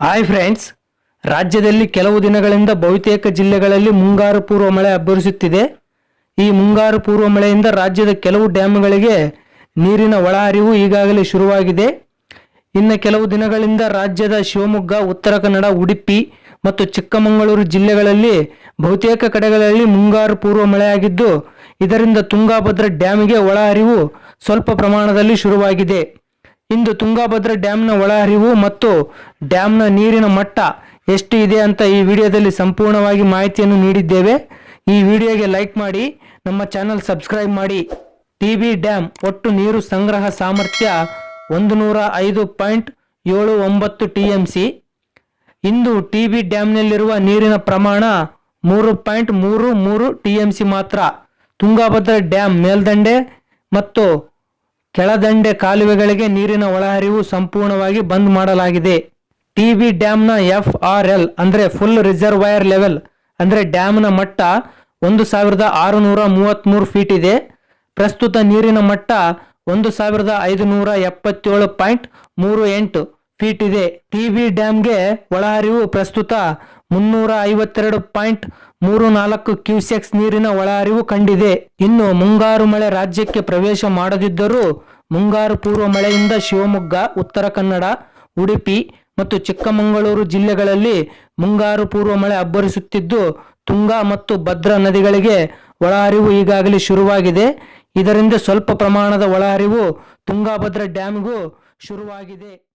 Hi friends ರಾಜ್ಯದಲ್ಲಿ ಕೆಲವು ದಿನಗಳಿಂದ ಬಹುತೇಕ ಜಿಲ್ಲೆಗಳಲ್ಲಿ ಮುಂಗಾರು ಪೂರ್ವ ಮಳೆ ಅಬ್ಬರಿಸುತ್ತಿದೆ ಈ ಮುಂಗಾರು ಪೂರ್ವ ಮಳೆಯಿಂದ ರಾಜ್ಯದ ಕೆಲವು ಡ್ಯಾಮ್ಗಳಿಗೆ ನೀರಿನ ಒಳಹರಿವು ಈಗಾಗಲೇ ಶುರುವಾಗಿದೆ. ಇನ್ನು ಕೆಲವು ದಿನಗಳಿಂದ ರಾಜ್ಯದ ಶಿವಮೊಗ್ಗ, ಉತ್ತರ ಕನ್ನಡ, ಉಡುಪಿ ಮತ್ತು ಚಿಕ್ಕಮಗಳೂರು ಜಿಲ್ಲೆಗಳಲ್ಲಿ ಬಹುತೇಕ ಕಡೆಗಳಲ್ಲಿ ಮುಂಗಾರು ಪೂರ್ವ ಮಳೆಯಾಗಿದ್ದು, ಇದರಿಂದ ತುಂಗಾಭದ್ರಾ ಡ್ಯಾಮಿಗೆ ಒಳಹರಿವು ಸ್ವಲ್ಪ ಪ್ರಮಾಣದಲ್ಲಿ ಶುರುವಾಗಿದೆ. ಇಂದು ತುಂಗಾಭದ್ರ ಡ್ಯಾಮ್ನ ಒಳಹರಿವು ಮತ್ತು ಡ್ಯಾಮ್ನ ನೀರಿನ ಮಟ್ಟ ಎಷ್ಟು ಇದೆ ಅಂತ ಈ ವಿಡಿಯೋದಲ್ಲಿ ಸಂಪೂರ್ಣವಾಗಿ ಮಾಹಿತಿಯನ್ನು ನೀಡಿದ್ದೇವೆ. ಈ ವಿಡಿಯೋಗೆ ಲೈಕ್ ಮಾಡಿ, ನಮ್ಮ ಚಾನಲ್ ಸಬ್ಸ್ಕ್ರೈಬ್ ಮಾಡಿ. ಟಿ ಬಿ ಡ್ಯಾಮ್ ಒಟ್ಟು ನೀರು ಸಂಗ್ರಹ ಸಾಮರ್ಥ್ಯ ಒಂದು ನೂರ ಐದು ಪಾಯಿಂಟ್ ಏಳು ಒಂಬತ್ತು ಟಿ ಎಂ ಸಿ. ಇಂದು ಟಿ ಬಿ ಡ್ಯಾಮ್ನಲ್ಲಿರುವ ನೀರಿನ ಪ್ರಮಾಣ ಮೂರು ಪಾಯಿಂಟ್ ಮೂರು ಮೂರು ಟಿ ಎಂ ಸಿ ಮಾತ್ರ. ತುಂಗಾಭದ್ರಾ ಡ್ಯಾಮ್ ಮೇಲ್ದಂಡೆ ಮತ್ತು ಕೆಳದಂಡೆ ಕಾಲುವೆಗಳಿಗೆ ನೀರಿನ ಒಳಹರಿವು ಸಂಪೂರ್ಣವಾಗಿ ಬಂದ್ ಮಾಡಲಾಗಿದೆ. ಟಿ ಬಿ ಡ್ಯಾಮ್ನ ಎಫ್ ಆರ್ ಎಲ್ ಅಂದರೆ ಫುಲ್ ರಿಸರ್ವಯರ್ ಲೆವೆಲ್ ಅಂದರೆ ಡ್ಯಾಮ್ನ ಮಟ್ಟ ಒಂದು ಸಾವಿರದ ಆರುನೂರ ಮೂವತ್ತ್ಮೂರು ಫೀಟ್ ಇದೆ. ಪ್ರಸ್ತುತ ನೀರಿನ ಮಟ್ಟ ಒಂದು ಸಾವಿರದ ಐದುನೂರ ಎಪ್ಪತ್ತೇಳು ಪಾಯಿಂಟ್ ಮೂರು ಎಂಟು ಫೀಟ್ ಇದೆ. ಟಿ ಬಿ ಡ್ಯಾಮ್ಗೆ ಒಳಹರಿವು ಪ್ರಸ್ತುತ ಮುನ್ನೂರ ಐವತ್ತೆರಡು ಪಾಯಿಂಟ್ ಮೂರು ನಾಲ್ಕು ಕ್ಯೂಸೆಕ್ಸ್ ನೀರಿನ ಒಳಹರಿವು ಕಂಡಿದೆ. ಇನ್ನು ಮುಂಗಾರು ಮಳೆ ರಾಜ್ಯಕ್ಕೆ ಪ್ರವೇಶ ಮಾಡದಿದ್ದರೂ ಮುಂಗಾರು ಪೂರ್ವ ಮಳೆಯಿಂದ ಶಿವಮೊಗ್ಗ, ಉತ್ತರ ಕನ್ನಡ, ಉಡುಪಿ ಮತ್ತು ಚಿಕ್ಕಮಗಳೂರು ಜಿಲ್ಲೆಗಳಲ್ಲಿ ಮುಂಗಾರು ಪೂರ್ವ ಮಳೆ ಅಬ್ಬರಿಸುತ್ತಿದ್ದು, ತುಂಗಾ ಮತ್ತು ಭದ್ರಾ ನದಿಗಳಿಗೆ ಒಳಹರಿವು ಈಗಾಗಲೇ ಶುರುವಾಗಿದೆ. ಇದರಿಂದ ಸ್ವಲ್ಪ ಪ್ರಮಾಣದ ಒಳಹರಿವು ತುಂಗಾಭದ್ರಾ ಡ್ಯಾಮ್ಗೂ ಶುರುವಾಗಿದೆ.